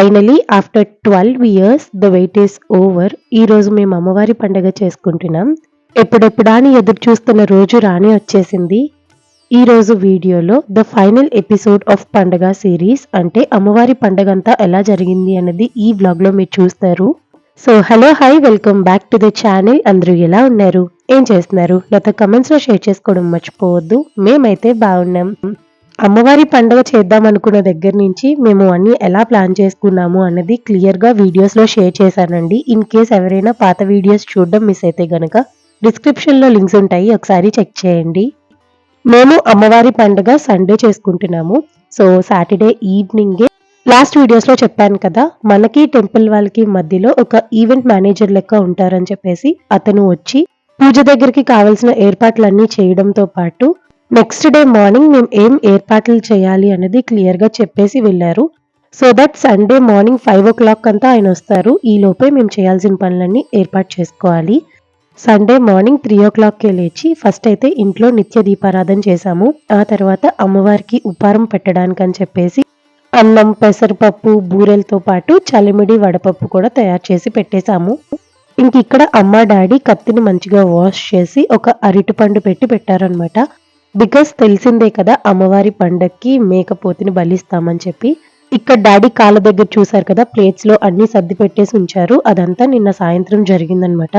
Finally after twelve years the wait is over ఈ రోజు మేము అమ్మవారి పండగ చేసుకుంటున్నాం. ఎప్పుడెప్పుడా అని ఎదురు చూస్తున్న రోజు రాని వచ్చేసింది. ఈ రోజు వీడియోలో ద ఫైనల్ ఎపిసోడ్ ఆఫ్ పండగ సిరీస్ అంటే అమ్మవారి పండగ అంతా ఎలా జరిగింది అనేది ఈ బ్లాగ్లో మీరు చూస్తారు. So hello hi welcome back to the channel అందరూ ఎలా ఉన్నారు? ఏం చేస్తున్నారు? నాతో కమెంట్స్లో షేర్ చేసుకోవడం మర్చిపోవద్దు. మేమైతే బాగున్నాం. అమ్మవారి పండుగ చేద్దాం అనుకున్న దగ్గర నుంచి మేము అన్ని ఎలా ప్లాన్ చేసుకున్నాము అన్నది క్లియర్గా వీడియోస్లో షేర్ చేశానండి. ఇన్ కేస్ ఎవరైనా పాత వీడియోస్ చూడడం మిస్ అయితే గనక డిస్క్రిప్షన్లో లింక్స్ ఉంటాయి. ఒకసారి చెక్ చేయండి. మేము అమ్మవారి పండుగ సండే చేసుకుంటున్నాము. సో సాటర్డే ఈవినింగే లాస్ట్ వీడియోస్లో చెప్పాను కదా మనకి టెంపుల్ వాళ్ళకి మధ్యలో ఒక ఈవెంట్ మేనేజర్ లెక్క ఉంటారని చెప్పేసి అతను వచ్చి పూజ దగ్గరికి కావాల్సిన ఏర్పాట్లన్నీ చేయడంతో పాటు నెక్స్ట్ డే మార్నింగ్ మేము ఏం ఏర్పాట్లు చేయాలి అనేది క్లియర్గా చెప్పేసి వెళ్ళారు. So that Sunday morning five o'clock అంతా ఆయన వస్తారు. ఈ లోపే మేము చేయాల్సిన పనులన్నీ ఏర్పాటు చేసుకోవాలి. సండే మార్నింగ్ త్రీ ఓ క్లాక్కే లేచి ఫస్ట్ అయితే ఇంట్లో నిత్య దీపారాధన చేశాము. ఆ తర్వాత అమ్మవారికి ఉపారం పెట్టడానికి అని చెప్పేసి అన్నం పెసరపప్పు బూరెలతో పాటు చలిమిడి వడపప్పు కూడా తయారు చేసి పెట్టేశాము. ఇంక ఇక్కడ అమ్మ డాడీ కత్తిని మంచిగా వాష్ చేసి ఒక అరటిపండు పెట్టి పెట్టారనమాట బికాస్ తెలిసిందే కదా అమ్మవారి పండక్కి మేకపోతిని బలిస్తామని చెప్పి. ఇక్కడ డాడీ కాళ్ళ దగ్గర చూసారు కదా ప్లేట్స్లో అన్ని సర్ది పెట్టేసి ఉంచారు. అదంతా నిన్న సాయంత్రం జరిగిందనమాట.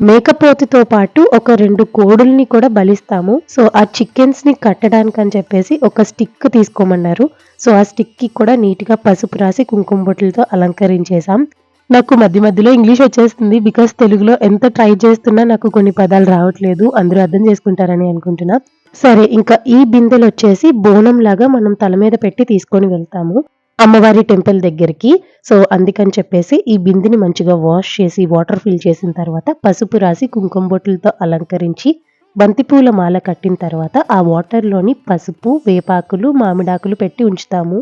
మేకపోతితో పాటు ఒక రెండు కోడుల్ని కూడా బలిస్తాము. సో ఆ చికెన్స్ని కట్టడానికి అని చెప్పేసి ఒక స్టిక్ తీసుకోమన్నారు. సో ఆ స్టిక్కి కూడా నీట్గా పసుపు రాసి కుంకుమ బొట్టులతో అలంకరించేసాం నాకు మధ్య మధ్యలో ఇంగ్లీష్ వచ్చేస్తుంది. బికాస్ తెలుగులో ఎంత ట్రై చేస్తున్నా నాకు కొన్ని పదాలు రావట్లేదు. అందరూ అర్థం చేసుకుంటారని అనుకుంటున్నా. సరే ఇంకా ఈ బిందెలు వచ్చేసి బోనం లాగా మనం తల మీద పెట్టి తీసుకొని వెళ్తాము. అమ్మవారి టెంపుల్ దగ్గరికి. సో అందుకని చెప్పేసి ఈ బిందెని మంచిగా వాష్ చేసి వాటర్ ఫిల్ చేసిన తర్వాత పసుపు రాసి కుంకుమ బొట్టులతో అలంకరించి బంతిపూల మాల కట్టిన తర్వాత ఆ వాటర్లోని పసుపు వేపాకులు మామిడాకులు పెట్టి ఉంచుతాము.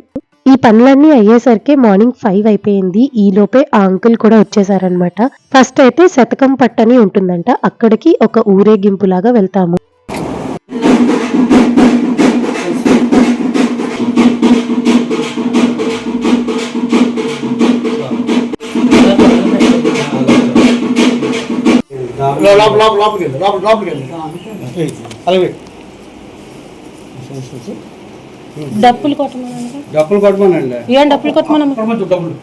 ఈ పనులన్నీ అయ్యేసరికి మార్నింగ్ ఫైవ్ అయిపోయింది. ఈ లోపే ఆ అంకుల్ కూడా వచ్చేసారనమాట ఫస్ట్ అయితే శతకం పట్టని ఉంటుందంట. అక్కడికి ఒక ఊరేగింపులాగా వెళ్తాము. లోపల లోపల లోపలికి వెళ్ళి లోపల లోపలికి వెళ్ళి. ఏయ్, అలాగే డప్పులు డప్పులు కొట్టమనండి. ఏం డప్పులు డబ్బులు.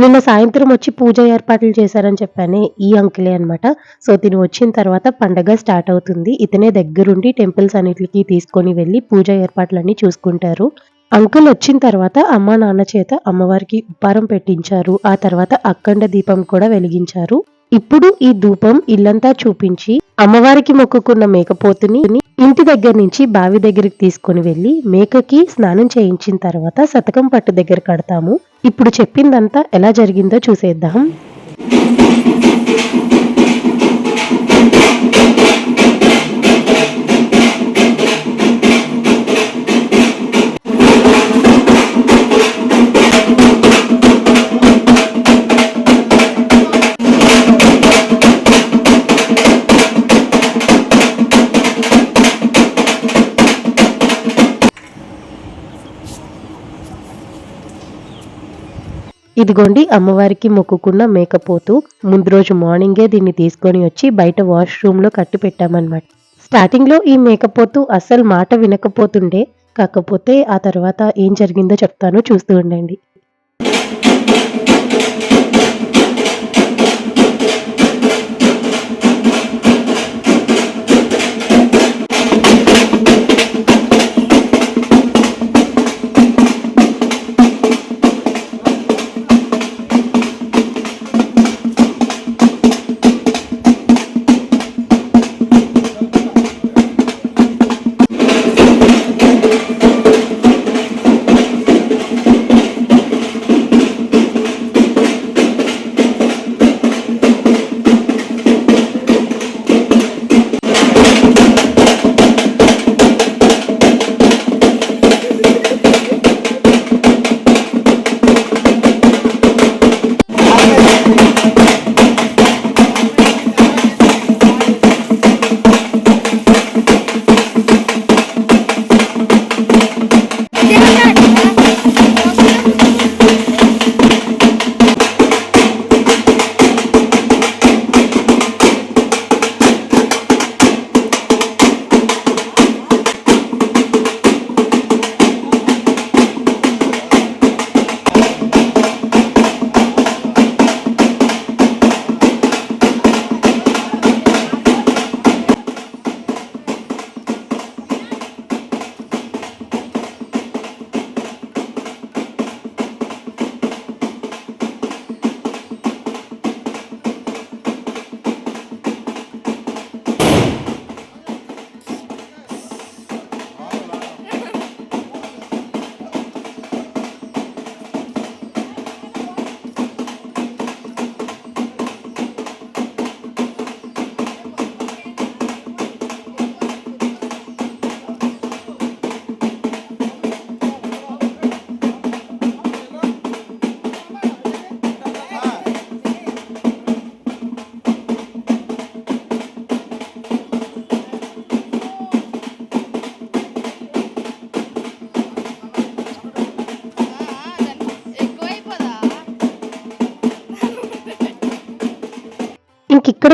నిన్న సాయంత్రం వచ్చి పూజ ఏర్పాట్లు చేశారని చెప్పానే ఈ అంకులే అన్నమాట. సో తిని వచ్చిన తర్వాత పండగ స్టార్ట్ అవుతుంది. ఇతనే దగ్గరుండి టెంపుల్స్ అన్నిటికి తీసుకొని వెళ్ళి పూజ ఏర్పాట్లన్నీ చూసుకుంటారు. అంకుల్ వచ్చిన తర్వాత అమ్మ నాన్న చేత అమ్మవారికి ఉపారం పెట్టించారు. ఆ తర్వాత అఖండ దీపం కూడా వెలిగించారు. ఇప్పుడు ఈ ధూపం ఇల్లంతా చూపించి అమ్మవారికి మొక్కుకున్న మేకపోతుని ఇంటి దగ్గర నుంచి బావి దగ్గరికి తీసుకొని వెళ్ళి మేకకి స్నానం చేయించిన తర్వాత శతకం పట్టు దగ్గర కడతాము. ఇప్పుడు చెప్పిందంతా ఎలా జరిగిందో చూసేద్దాం. ఇదిగోండి అమ్మవారికి మొక్కుకున్న మేకపోతు. ముందు రోజు మార్నింగే దీన్ని తీసుకొని వచ్చి బయట వాష్రూమ్లో కట్టి పెట్టామన్నమాట. స్టార్టింగ్లో ఈ మేకపోతు అస్సలు మాట వినకపోతుండే. కాకపోతే ఆ తర్వాత ఏం జరిగిందో చెప్తాను చూస్తూ ఉండండి.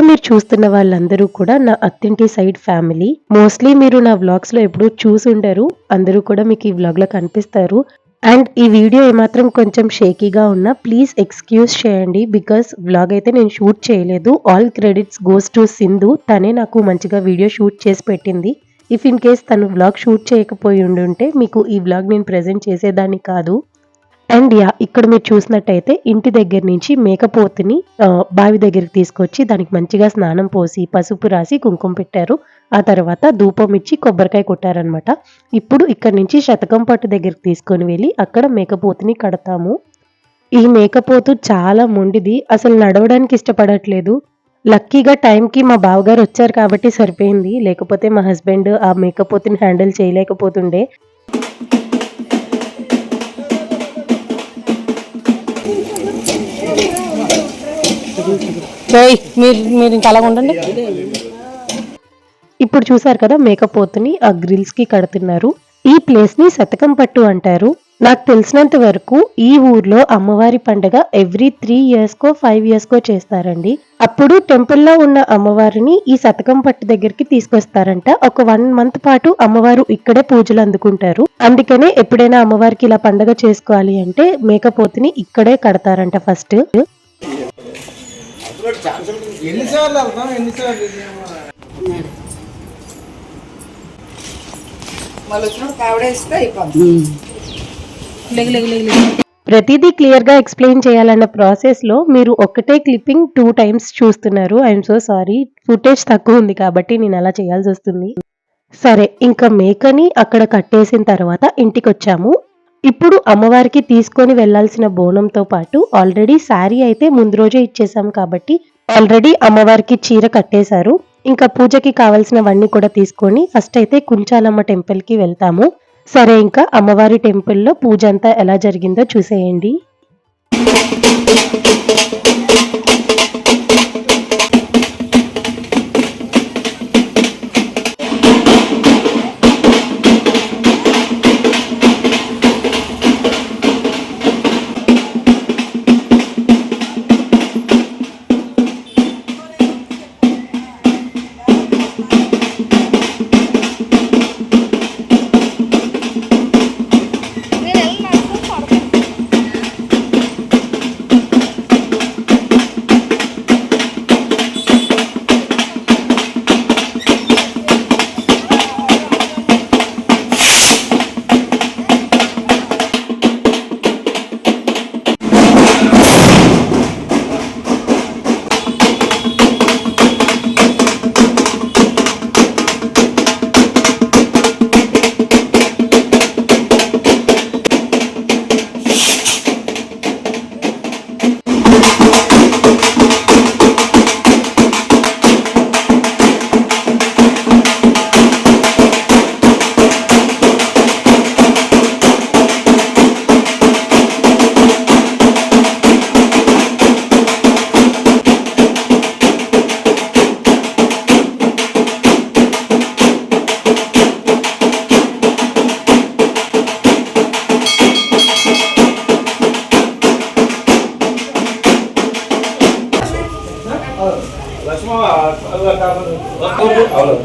మీరు చూస్తున్న వాళ్ళందరూ కూడా నా అత్తింటి సైడ్ ఫ్యామిలీ. మోస్ట్లీ మీరు నా వ్లాగ్స్లో ఎప్పుడూ చూసి ఉండరు అందరూ కూడా మీకు ఈ వ్లాగ్లో కనిపిస్తారు. అండ్ ఈ వీడియో ఏమాత్రం కొంచెం షేకీగా ఉన్నా ప్లీజ్ ఎక్స్క్యూజ్ చేయండి. బికాస్ వ్లాగ్ అయితే నేను షూట్ చేయలేదు. All credits goes to Sindhu తనే నాకు మంచిగా వీడియో షూట్ చేసి పెట్టింది. ఇఫ్ ఇన్ కేస్ తను వ్లాగ్ షూట్ చేయకపోయి ఉండుంటే మీకు ఈ వ్లాగ్ నేను ప్రజెంట్ చేసేదాన్ని కాదు. అండ్ యా ఇక్కడ మీరు చూసినట్టయితే ఇంటి దగ్గర నుంచి మేకపోతుని బావి దగ్గరికి తీసుకొచ్చి దానికి మంచిగా స్నానం పోసి పసుపు రాసి కుంకుమ పెట్టారు. ఆ తర్వాత ధూపం ఇచ్చి కొబ్బరికాయ కొట్టారనమాట ఇప్పుడు ఇక్కడ నుంచి శతకం పట్టు దగ్గరికి తీసుకొని వెళ్ళి అక్కడ మేకపోతుని కడతాము. ఈ మేకపోతు చాలా మొండిది. అసలు నడవడానికి ఇష్టపడట్లేదు. లక్కీగా టైంకి మా బావగారు వచ్చారు కాబట్టి సరిపోయింది. లేకపోతే మా హస్బెండ్ ఆ మేకపోతుని హ్యాండిల్ చేయలేకపోతుండే. మీరు మీరు ఇంకా అలాగ ఉండండి. ఇప్పుడు చూసారు కదా మేకపోతుని ఆ గ్రిల్స్కి కడుతున్నారు. ఈ ప్లేస్ని శతకం పట్టు అంటారు. నాకు తెలిసినంత వరకు ఈ ఊర్లో అమ్మవారి పండగ ఎవ్రీ త్రీ ఇయర్స్ కో ఫైవ్ ఇయర్స్ కో చేస్తారండి. అప్పుడు టెంపుల్లో ఉన్న అమ్మవారిని ఈ శతకం పట్టు దగ్గరికి తీసుకొస్తారంట. ఒక వన్ మంత్ పాటు అమ్మవారు ఇక్కడే పూజలు అందుకుంటారు. అందుకనే ఎప్పుడైనా అమ్మవారికి ఇలా పండగ చేసుకోవాలి అంటే మేకపోతుని ఇక్కడే కడతారంట ఫస్ట్ ఎన్నిసార్లు వెళ్తాం? ఎన్నిసార్లు వచ్చినప్పుడు అయిపోతుంది. ప్రతిదీ క్లియర్గా ఎక్స్ప్లెయిన్ చేయాలన్న ప్రాసెస్లో మీరు ఒకటే క్లిప్పింగ్ టూ టైమ్స్ చూస్తున్నారు. ఐఎమ్ సో సారీ ఫుటేజ్ తక్కువ ఉంది కాబట్టి నేను అలా చేయాల్సి వస్తుంది. సరే ఇంకా మేకని అక్కడ కట్టేసిన తర్వాత ఇంటికి వచ్చాము ఇప్పుడు అమ్మవారికి తీసుకొని వెళ్ళాల్సిన బోనంతో పాటు ఆల్రెడీ శారీ అయితే ముందు రోజే ఇచ్చేసాం కాబట్టి ఆల్రెడీ అమ్మవారికి చీర కట్టేశారు. ఇంకా పూజకి కావాల్సినవన్నీ కూడా తీసుకొని ఫస్ట్ అయితే కుంచాలమ్మ టెంపుల్కి వెళ్తాము. సరే ఇంకా అమ్మవారి టెంపుల్లో పూజ అంతా ఎలా జరిగిందో చూసేయండి. சும்மா அவ்வளோ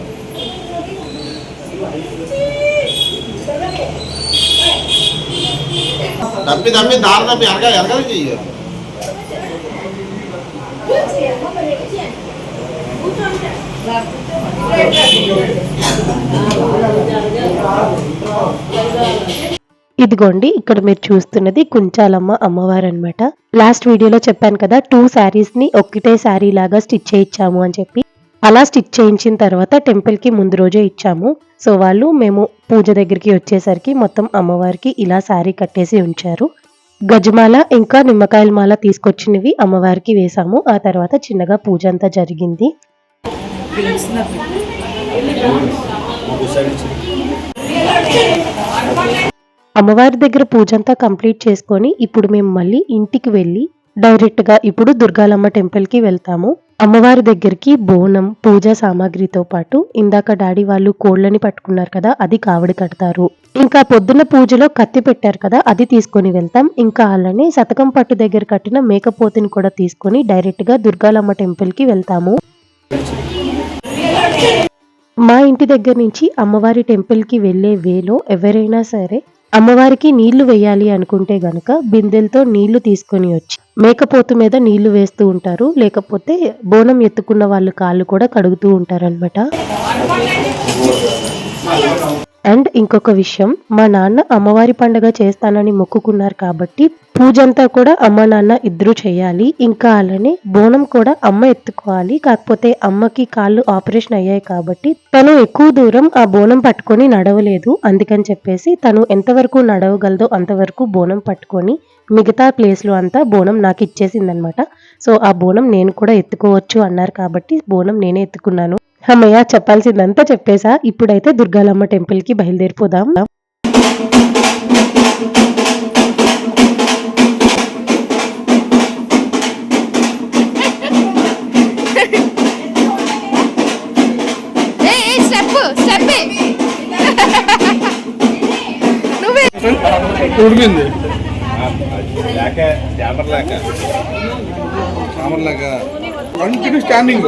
தப்பி தப்பி தார தப்பி இறக்க இறக்க செய்ய Thank you. ఇదిగోండి ఇక్కడ మీరు చూస్తున్నది కుంచాలమ్మ అమ్మవారు అనమాట లాస్ట్ వీడియోలో చెప్పాను కదా టూ శారీస్ని ఒక్కటే శారీ లాగా స్టిచ్ చేయించాము అని చెప్పి. అలా స్టిచ్ చేయించిన తర్వాత టెంపుల్కి ముందు రోజే ఇచ్చాము. సో వాళ్ళు మేము పూజ దగ్గరికి వచ్చేసరికి మొత్తం అమ్మవారికి ఇలా శారీ కట్టేసి ఉంచారు. గజమాల ఇంకా నిమ్మకాయల మాల తీసుకొచ్చినవి అమ్మవారికి వేసాము ఆ తర్వాత చిన్నగా పూజ అంతా జరిగింది. అమ్మవారి దగ్గర పూజ అంతా కంప్లీట్ చేసుకొని ఇప్పుడు మేము మళ్ళీ ఇంటికి వెళ్ళి డైరెక్ట్గా ఇప్పుడు దుర్గాలమ్మ టెంపుల్కి వెళ్తాము. అమ్మవారి దగ్గరికి బోనం పూజా సామాగ్రితో పాటు ఇందాక డాడీ వాళ్ళు కోళ్ళని పట్టుకున్నారు కదా అది కావడి కడతారు. ఇంకా పొద్దున్న పూజలో కత్తి పెట్టారు కదా అది తీసుకొని వెళ్తాం. ఇంకా అలానే శతకం పట్టు దగ్గర కట్టిన మేకపోతిని కూడా తీసుకొని డైరెక్ట్గా దుర్గాలమ్మ టెంపుల్కి వెళ్తాము. మా ఇంటి దగ్గర నుంచి అమ్మవారి టెంపుల్కి వెళ్ళే వేలో ఎవరైనా సరే అమ్మవారికి నీళ్ళు వేయాలి అనుకుంటే గనక బిందెలతో నీళ్ళు తీసుకొని వచ్చి మేకపోతు మీద నీళ్ళు వేస్తూ ఉంటారు. లేకపోతే బోనం ఎత్తుకున్న వాళ్ళు కాళ్ళు కూడా కడుగుతూ ఉంటారు అండ్ ఇంకొక విషయం మా నాన్న అమ్మవారి పండుగ చేస్తానని మొక్కుకున్నారు కాబట్టి పూజ అంతా కూడా అమ్మ నాన్న ఇద్దరు చేయాలి. ఇంకా అలానే బోనం కూడా అమ్మ ఎత్తుకోవాలి. కాకపోతే అమ్మకి కాళ్ళు ఆపరేషన్ అయ్యాయి కాబట్టి తను ఎక్కువ దూరం ఆ బోనం పట్టుకొని నడవలేదు. అందుకని చెప్పేసి తను ఎంతవరకు నడవగలదో అంతవరకు బోనం పట్టుకొని మిగతా ప్లేస్లో అంతా బోనం నాకు ఇచ్చేసిందనమాట. సో ఆ బోనం నేను కూడా ఎత్తుకోవచ్చు అన్నారు కాబట్టి బోనం నేనే ఎత్తుకున్నాను. అమ్మయ్య చెప్పాల్సిందంతా చెప్పేసా ఇప్పుడైతే దుర్గాలమ్మ టెంపుల్కి బయలుదేరిపోదాం ఉడికింది. లేక స్టాండర్ లేక కంటిన్యూ స్టాండింగ్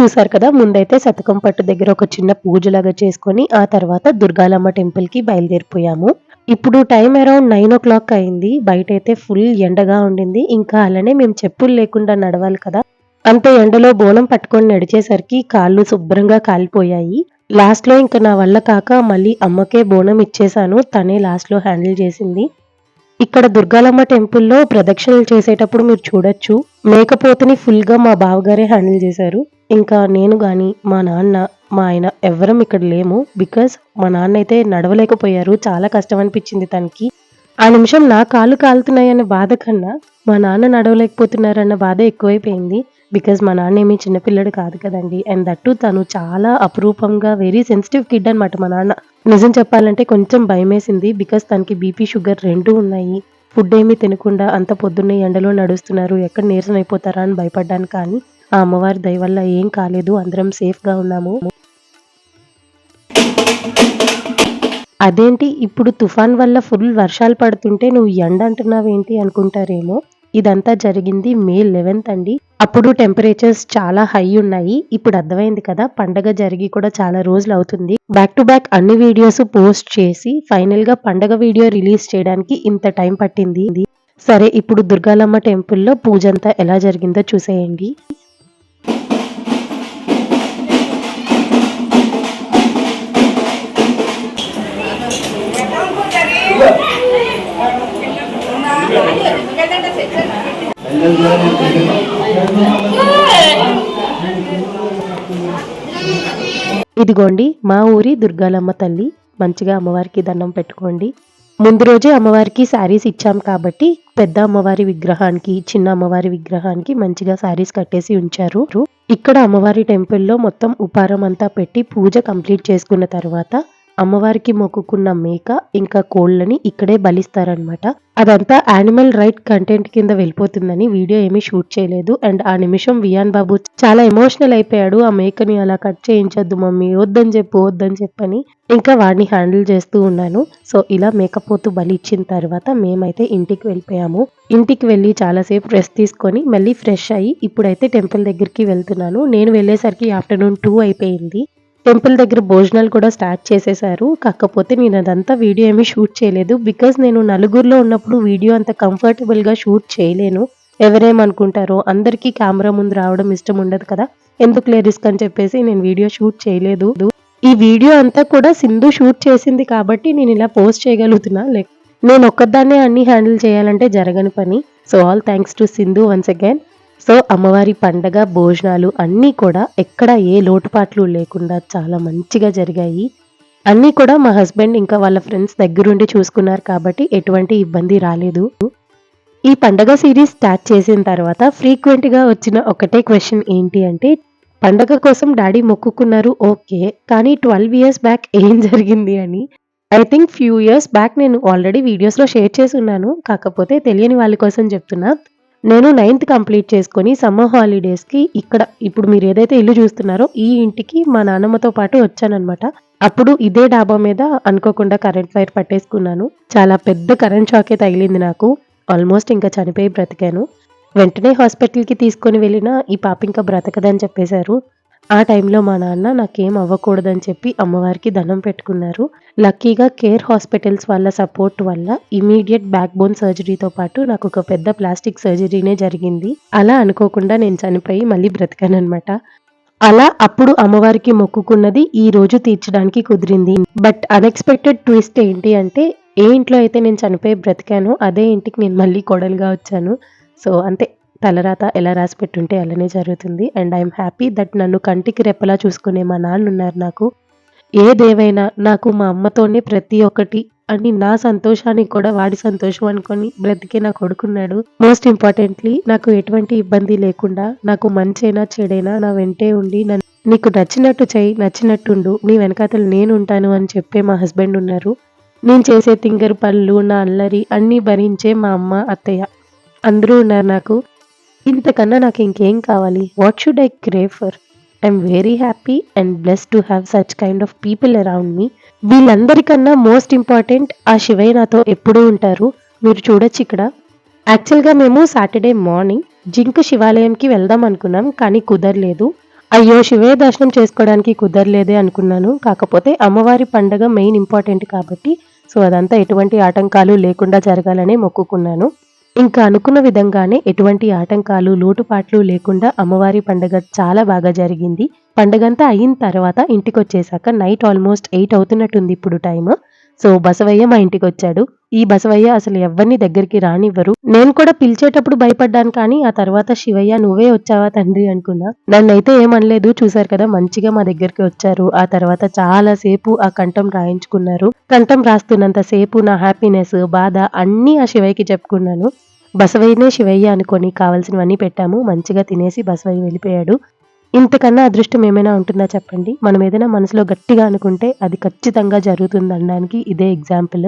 చూసారు కదా ముందైతే శతకం పట్టు దగ్గర ఒక చిన్న పూజలాగా చేసుకొని ఆ తర్వాత దుర్గాలమ్మ టెంపుల్కి బయలుదేరిపోయాము. ఇప్పుడు time around nine o'clock అయింది. బయట అయితే ఫుల్ ఎండగా ఉండింది. ఇంకా అలానే మేము చెప్పులు లేకుండా నడవాలి కదా. అంత ఎండలో బోనం పట్టుకొని నడిచేసరికి కాళ్ళు శుభ్రంగా కాలిపోయాయి. లాస్ట్లో ఇంకా నా వల్ల కాక మళ్ళీ అమ్మకే బోనం ఇచ్చేసాను తనే లాస్ట్లో హ్యాండిల్ చేసింది. ఇక్కడ దుర్గాలమ్మ టెంపుల్లో ప్రదక్షిణలు చేసేటప్పుడు మీరు చూడొచ్చు. మేకపోతని ఫుల్గా మా బావగారే హ్యాండిల్ చేశారు. ఇంకా నేను కానీ మా నాన్న మా ఆయన ఎవ్వరం ఇక్కడ లేము. బికాస్ మా నాన్న అయితే నడవలేకపోయారు. చాలా కష్టం అనిపించింది తనకి. ఆ నిమిషం నా కాళ్ళు కాలుతున్నాయనే బాధ కన్నా మా నాన్న నడవలేకపోతున్నారన్న బాధ ఎక్కువైపోయింది. బికాజ్ మా నాన్న ఏమీ చిన్నపిల్లడు కాదు కదండి. అండ్ దట్టు తను చాలా అపురూపంగా వెరీ సెన్సిటివ్ కిడ్ అనమాట మా నాన్న. నిజం చెప్పాలంటే కొంచెం భయమేసింది. బికాజ్ తనకి బీపీ షుగర్ రెండు ఉన్నాయి. ఫుడ్ ఏమీ తినకుండా అంత పొద్దున్నే ఎండలో నడుస్తున్నారు. ఎక్కడ నీరసం అయిపోతారా అని భయపడ్డాను కానీ ఆ అమ్మవారి దయ వల్ల ఏం కాలేదు. అందరం సేఫ్గా ఉన్నాము. అదేంటి? ఇప్పుడు తుఫాన్ వల్ల ఫుల్ వర్షాలు పడుతుంటే నువ్వు ఎండ అంటున్నావేంటి అనుకుంటారేమో? ఇదంతా జరిగింది మే లెవెన్త్ అండి. అప్పుడు టెంపరేచర్స్ చాలా హై ఉన్నాయి. ఇప్పుడు అర్థమైంది కదా పండగ జరిగి కూడా చాలా రోజులు అవుతుంది. బ్యాక్ టు బ్యాక్ అన్ని వీడియోస్ పోస్ట్ చేసి ఫైనల్గా పండగ వీడియో రిలీజ్ చేయడానికి ఇంత టైం పట్టింది. సరే ఇప్పుడు దుర్గాలమ్మ టెంపుల్లో పూజ అంతా ఎలా జరిగిందో చూసేయండి. ఇదిగోండి మా ఊరి దుర్గాలమ్మ తల్లి. మంచిగా అమ్మవారికి దండం పెట్టుకోండి. ముందు రోజే అమ్మవారికి శారీస్ ఇచ్చాం కాబట్టి పెద్ద అమ్మవారి విగ్రహానికి చిన్న అమ్మవారి విగ్రహానికి మంచిగా శారీస్ కట్టేసి ఉంచారు. ఇక్కడ అమ్మవారి టెంపుల్లో మొత్తం ఉపారం అంతా పెట్టి పూజ కంప్లీట్ చేసుకున్న తర్వాత అమ్మవారికి మొక్కుకున్న మేక ఇంకా కోళ్ళని ఇక్కడే బలిస్తారనమాట అదంతా యానిమల్ రైట్ కంటెంట్ కింద వెళ్ళిపోతుందని వీడియో ఏమీ షూట్ చేయలేదు. అండ్ ఆ నిమిషం వియాన్ బాబు చాలా ఎమోషనల్ అయిపోయాడు. ఆ మేకని అలా కట్ చేయించొద్దు మమ్మీ వద్దని చెప్పు వద్దని చెప్పని ఇంకా వాడిని హ్యాండిల్ చేస్తూ ఉన్నాను. సో ఇలా మేకపోతు బలి ఇచ్చిన తర్వాత మేమైతే ఇంటికి వెళ్ళిపోయాము. ఇంటికి వెళ్ళి చాలాసేపు రెస్ట్ తీసుకొని మళ్ళీ ఫ్రెష్ అయ్యి ఇప్పుడైతే టెంపుల్ దగ్గరికి వెళ్తున్నాను. నేను వెళ్ళేసరికి ఆఫ్టర్నూన్ టూ అయిపోయింది. టెంపుల్ దగ్గర భోజనాలు కూడా స్టార్ట్ చేసేసారు. కాకపోతే నేను అదంతా వీడియో ఏమీ షూట్ చేయలేదు. బికాజ్ నేను నలుగురిలో ఉన్నప్పుడు వీడియో అంత కంఫర్టబుల్గా షూట్ చేయలేను. ఎవరేమనుకుంటారో అందరికీ కెమెరా ముందు రావడం ఇష్టం ఉండదు కదా. ఎందుకులే రిస్క్ అని చెప్పేసి నేను వీడియో షూట్ చేయలేదు. ఈ వీడియో అంతా కూడా సింధు షూట్ చేసింది కాబట్టి నేను ఇలా పోస్ట్ చేయగలుగుతున్నా. లైక్ నేను ఒక్కదాన్నే అన్ని హ్యాండిల్ చేయాలంటే జరగని పని. So all thanks to Sindhu once again. So అమ్మవారి పండగ భోజనాలు అన్నీ కూడా ఎక్కడ ఏ లోటుపాట్లు లేకుండా చాలా మంచిగా జరిగాయి. అన్నీ కూడా మా హస్బెండ్ ఇంకా వాళ్ళ ఫ్రెండ్స్ దగ్గరుండి చూసుకున్నారు కాబట్టి ఎటువంటి ఇబ్బంది రాలేదు. ఈ పండగ సిరీస్ స్టార్ట్ చేసిన తర్వాత ఫ్రీక్వెంట్గా వచ్చిన ఒకటే క్వశ్చన్ ఏంటి అంటే పండగ కోసం డాడీ మొక్కుకున్నారు ఓకే కానీ ట్వెల్వ్ ఇయర్స్ బ్యాక్ ఏం జరిగింది అని. I think few years back నేను ఆల్రెడీ వీడియోస్లో షేర్ చేసి ఉన్నాను. కాకపోతే తెలియని వాళ్ళ కోసం చెప్తున్నా. నేను నైన్త్ కంప్లీట్ చేసుకొని సమ్మర్ హాలిడేస్కి ఇక్కడ ఇప్పుడు మీరు ఏదైతే ఇల్లు చూస్తున్నారో ఈ ఇంటికి మా నాన్నమ్మతో పాటు వచ్చానమాట అప్పుడు ఇదే డాబా మీద అనుకోకుండా కరెంట్ వైర్ పట్టేసుకున్నాను. చాలా పెద్ద కరెంట్ షాకే తగిలింది నాకు. ఆల్మోస్ట్ ఇంకా చనిపోయి బ్రతికాను. వెంటనే హాస్పిటల్కి తీసుకొని వెళ్ళినా ఈ పాప ఇంకా బ్రతకదని చెప్పేశారు. ఆ టైంలో మా నాన్న నాకేం అవ్వకూడదని చెప్పి అమ్మవారికి దండం పెట్టుకున్నారు. లక్కీగా కేర్ హాస్పిటల్స్ వాళ్ళ సపోర్ట్ వల్ల ఇమీడియట్ బ్యాక్ బోన్ సర్జరీతో పాటు నాకు ఒక పెద్ద ప్లాస్టిక్ సర్జరీనే జరిగింది. అలా అనుకోకుండా నేను చనిపోయి మళ్ళీ బ్రతికానమాట అలా అప్పుడు అమ్మవారికి మొక్కుకున్నది ఈ రోజు తీర్చడానికి కుదిరింది. బట్ అన్ఎక్స్పెక్టెడ్ ట్విస్ట్ ఏంటి అంటే ఏ ఇంట్లో అయితే నేను చనిపోయి బ్రతికానో అదే ఇంటికి నేను మళ్ళీ కొడలుగా వచ్చాను. సో అంతే. తలరాత ఎలా రాసి పెట్టుంటే అలానే జరుగుతుంది. అండ్ ఐఎమ్ హ్యాపీ దట్ నన్ను కంటికి రెప్పలా చూసుకునే మా నాన్న ఉన్నారు నాకు. ఏదేవైనా నాకు మా అమ్మతోనే ప్రతి ఒక్కటి అని నా సంతోషానికి కూడా వాడి సంతోషం అనుకొని బ్రతికే నా కొడుకున్నాడు. మోస్ట్ ఇంపార్టెంట్లీ నాకు ఎటువంటి ఇబ్బంది లేకుండా నాకు మంచైనా చెడైనా నా వెంటే ఉండి నన్ను నీకు నచ్చినట్టు చేయి నచ్చినట్టుండు నీ వెనకాతలు నేను ఉంటాను అని చెప్పే మా హస్బెండ్ ఉన్నారు. నేను చేసే తింగరు పళ్ళు నా అల్లరి అన్నీ భరించే మా అమ్మ అత్తయ్య అందరూ ఉన్నారు నాకు. ఇంతకన్నా నాకు ఇంకేం కావాలి? What should I crave for I'm very happy and bless to have such kind of people around me వీళ్ళందరికన్నా most important ఆ శివయ్య నాతో ఎప్పుడూ ఉంటారు. మీరు చూడొచ్చు ఇక్కడ. యాక్చువల్గా మేము సాటర్డే మార్నింగ్ జింక్ శివాలయంకి వెళ్దాం అనుకున్నాం కానీ కుదరలేదు. అయ్యో శివయ్య దర్శనం చేసుకోవడానికి కుదరలేదే అనుకున్నాను. కాకపోతే అమ్మవారి పండగ మెయిన్ ఇంపార్టెంట్ కాబట్టి సో అదంతా ఎటువంటి ఆటంకాలు లేకుండా జరగాలని మొక్కుకున్నాను. ఇంకా అనుకున్న విధంగానే ఎటువంటి ఆటంకాలు లోటుపాట్లు లేకుండా అమ్మవారి పండగ చాలా బాగా జరిగింది. పండగంతా అయిన తర్వాత ఇంటికి వచ్చేసాక నైట్ ఆల్మోస్ట్ ఎయిట్ అవుతున్నట్టుంది ఇప్పుడు టైం సో బసవయ్య మా ఇంటికి వచ్చాడు ఈ బసవయ్య అసలు ఎవరిని దగ్గరికి రానివ్వరు. నేను కూడా పిలిచేటప్పుడు భయపడ్డాను కానీ ఆ తర్వాత శివయ్య నువ్వే వచ్చావా తండ్రి? అనుకున్నా. నన్నైతే ఏమనలేదు. చూసారు కదా మంచిగా మా దగ్గరికి వచ్చారు. ఆ తర్వాత చాలా సేపు ఆ కంఠం రాయించుకున్నారు. కంఠం రాస్తున్నంత సేపు నా హ్యాపీనెస్ బాధ అన్నీ ఆ శివయ్యకి చెప్పుకున్నాను. బసవయ్యనే శివయ్య అనుకొని కావాల్సినవన్నీ పెట్టాము. మంచిగా తినేసి బసవయ్య వెళ్ళిపోయాడు. ఇంతకన్నా అదృష్టం ఏమైనా ఉంటుందా చెప్పండి? మనం ఏదైనా మనసులో గట్టిగా అనుకుంటే అది ఖచ్చితంగా జరుగుతుంది అనడానికి ఇదే ఎగ్జాంపుల్.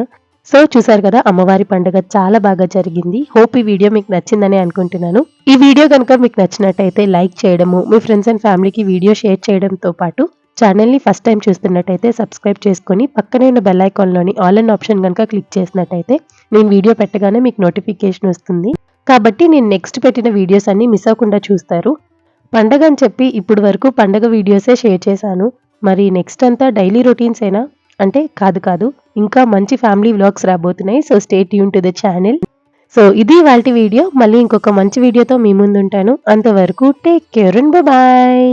సో చూసారు కదా అమ్మవారి పండుగ చాలా బాగా జరిగింది. హోప్ ఈ వీడియో మీకు నచ్చిందని అనుకుంటున్నాను. ఈ వీడియో కనుక మీకు నచ్చినట్టయితే లైక్ చేయడము మీ ఫ్రెండ్స్ అండ్ ఫ్యామిలీకి వీడియో షేర్ చేయడంతో పాటు ఛానల్ని ఫస్ట్ టైం చూస్తున్నట్టయితే సబ్స్క్రైబ్ చేసుకొని పక్కనే ఉన్న బెల్ ఐకాన్లోని ఆల్ అండ్ ఆప్షన్ కనుక క్లిక్ చేసినట్టయితే నేను వీడియో పెట్టగానే మీకు నోటిఫికేషన్ వస్తుంది. కాబట్టి నేను నెక్స్ట్ పెట్టిన వీడియోస్ అన్ని మిస్ అవ్వకుండా చూస్తారు. పండగ అని చెప్పి ఇప్పుడు వరకు పండగ వీడియోసే షేర్ చేశాను. మరి నెక్స్ట్ అంతా డైలీ రొటీన్స్ అంటే కాదు కాదు ఇంకా మంచి ఫ్యామిలీ వ్లాగ్స్ రాబోతున్నాయి so stay tune to the channel. So ఇది వాటి వీడియో మళ్ళీ ఇంకొక మంచి వీడియోతో మీ ముందుంటాను. అంతవరకు టేక్ కేర్ అండ్ బాయ్